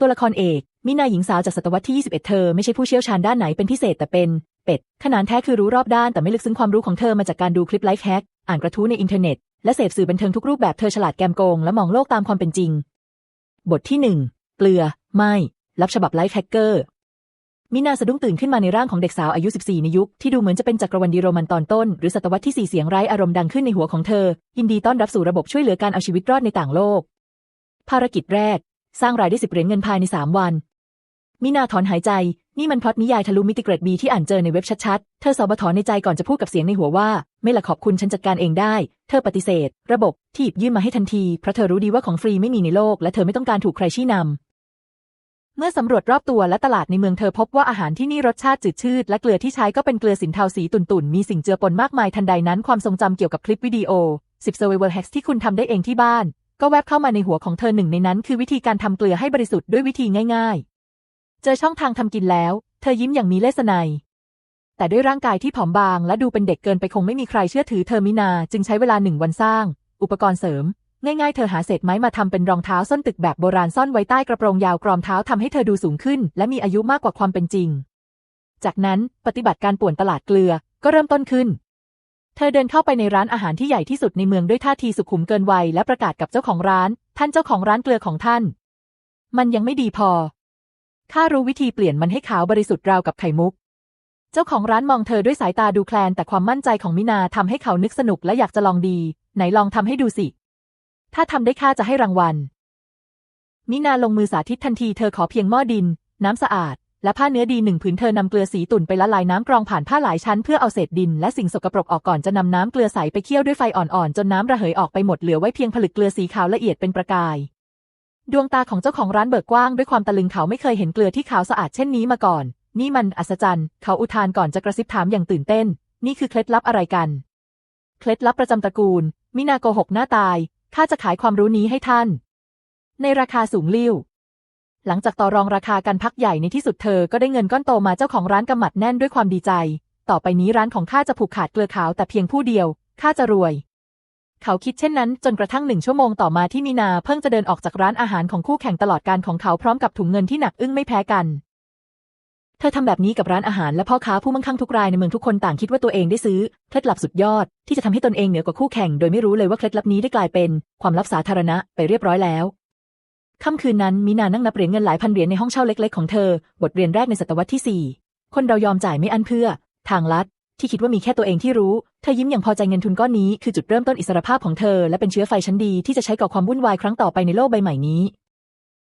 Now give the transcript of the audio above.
ตัวละครเอก มินาหญิงสาวจากศตวรรษที่ 21 เธอไม่ใช่ผู้เชี่ยวชาญด้านไหนเป็นพิเศษแต่เป็น เป็ด ขนานแท้คือรู้รอบด้านแต่ไม่ลึกซึ้งความรู้ของเธอมาจากการดูคลิปไลฟ์แฮก อ่านกระทู้ในอินเทอร์เน็ต และเสพสื่อบันเทิงทุกรูปแบบเธอฉลาดแกมโกงและมองโลกตามความเป็นจริง บทที่หนึ่งเกลือ ไม่ รับฉบับไลฟ์แฮกเกอร์ มินาสะดุ้งตื่นขึ้นมาในร่างของเด็กสาวอายุ 14 ในยุคที่ดูเหมือนจะเป็นจักรวรรดิโรมันตอนต้น หรือศตวรรษที่ 4 เสียงไร้อารมณ์ดังขึ้นในหัวของเธอ ยินดีต้อนรับสู่ระบบช่วยเหลือการเอาชีวิตรอดในต่างโลก ภารกิจแรก สร้างรายได้สิบเหรียญเงินภายใน3วัน มินาถอนหายใจ นี่มันพล็อตนิยายทะลุมิติเกรดบีที่อ่านเจอในเว็บชัดๆ เธอสอบถอนในใจก่อนจะพูดกับเสียงในหัวว่า ไม่ละขอบคุณฉันจัดการเองได้ เธอปฏิเสธ ระบบที่หยิบยื่นมาให้ทันที เพราะเธอรู้ดีว่าของฟรีไม่มีในโลก และเธอไม่ต้องการถูกใครชี้นำเมื่อสำรวจรอบตัวและตลาดในเมืองเธอพบว่าอาหารที่นี่รสชาติจืดชืดและเกลือที่ใช้ก็เป็นเกลือสินเทาสีตุ่นๆ มีสิ่งเจือปนมากมายทันใดนั้นความทรงจำเกี่ยวกับคลิปวิดีโอ 10 survival hacks ที่คุณทำได้เองที่บ้าน ก็แวบเข้ามาในหัวของเธอหนึ่งในนั้นคือวิธีการทำเกลือให้บริสุทธิ์ด้วยวิธีง่าย ๆ เจอช่องทางทำกินแล้ว เธอยิ้มอย่างมีเลสไนยแต่ด้วยร่างกายที่ผอมบางและดูเป็นเด็กเกินไปคงไม่มีใครเชื่อถือเธอมินา จึงใช้เวลาหนึ่งวันสร้าง อุปกรณ์เสริม ง่ายๆ เธอหาเศษไม้มาทำเป็นรองเท้าส้นตึกแบบโบราณซ่อนไว้ใต้กระโปรงยาวกรอมเท้าทำให้เธอดูสูงขึ้น และมีอายุมากกว่าความเป็นจริง จากนั้นปฏิบัติการป่วนตลาดเกลือก็เริ่มต้นขึ้น เธอเดินเข้าไปในร้านอาหารที่ใหญ่ที่สุดในเมืองด้วยท่าทีสุขุมเกินวัยและประกาศกับเจ้าของร้าน ท่านเจ้าของร้านเกลือของท่าน มันยังไม่ดีพอ ข้ารู้วิธีเปลี่ยนมันให้ขาวบริสุทธิ์ราวกับไข่มุก เจ้าของร้านมองเธอด้วยสายตาดูแคลน แต่ความมั่นใจของมินาทำให้เขานึกสนุกและอยากจะลองดี ไหนลองทำให้ดูสิ ถ้าทำได้ข้าจะให้รางวัล มินาลงมือสาธิตทันทีเธอขอเพียงหม้อดิน น้ำสะอาด และผ้าเนื้อดีหนึ่งผืนเธอนำเกลือสีตุ่นไปละลายน้ำกรองผ่านผ้าหลายชั้นเพื่อเอาเศษดินและสิ่งสกปรกออกก่อนจะนำน้ำเกลือใสไปเคี่ยวด้วยไฟอ่อนๆ จนน้ำระเหยออกไปหมดเหลือไว้เพียงผลึกเกลือสีขาวละเอียดเป็นประกาย ดวงตาของเจ้าของร้านเบิกกว้างด้วยความตะลึงเขาไม่เคยเห็นเกลือที่ขาวสะอาดเช่นนี้มาก่อน นี่มันอัศจรรย์ เขาอุทานก่อนจะกระซิบถามอย่างตื่นเต้น นี่คือเคล็ดลับอะไรกัน เคล็ดลับประจำตระกูล มินาโกหกหน้าตายข้าจะขายความรู้นี้ให้ท่าน ในราคาสูงลิ่ว หลังจากต่อรองราคากันพักใหญ่ในที่สุดเธอก็ได้เงินก้อนโตมาเจ้าของร้านกำหมัดแน่นด้วยความดีใจ ต่อไปนี้ร้านของข้าจะผูกขาดเกลือขาวแต่เพียงผู้เดียวข้าจะรวย เขาคิดเช่นนั้นจนกระทั่งหนึ่งชั่วโมงต่อมาที่มีนาเพิ่งจะเดินออกจากร้านอาหารของคู่แข่งตลอดการของเขาพร้อมกับถุงเงินที่หนักอึ้งไม่แพ้กัน เธอทำแบบนี้กับร้านอาหารและพ่อค้าผู้มั่งคั่งทุกรายในเมืองทุกคนต่างคิดว่าตัวเองได้ซื้อเคล็ดลับสุดยอดที่จะทำให้ตนเองเหนือกว่าคู่แข่ง โดยไม่รู้เลยว่าเคล็ดลับนี้ได้กลายเป็น ความลับสาธารณะไปเรียบร้อยแล้ว ค่ำคืนนั้นมินานั่งนับเหรียญเงินหลายพันเหรียญในห้องเช่าเล็กๆของเธอ บทเรียนแรกในศตวรรษที่ 4 คนเรายอมจ่ายไม่อั้นเพื่อ ทางลัด ที่คิดว่ามีแค่ตัวเองที่รู้ เธอยิ้มอย่างพอใจเงินทุนก้อนนี้คือจุดเริ่มต้นอิสรภาพของเธอและเป็นเชื้อไฟชั้นดีที่จะใช้ก่อความวุ่นวายครั้งต่อไปในโลกใบใหม่นี้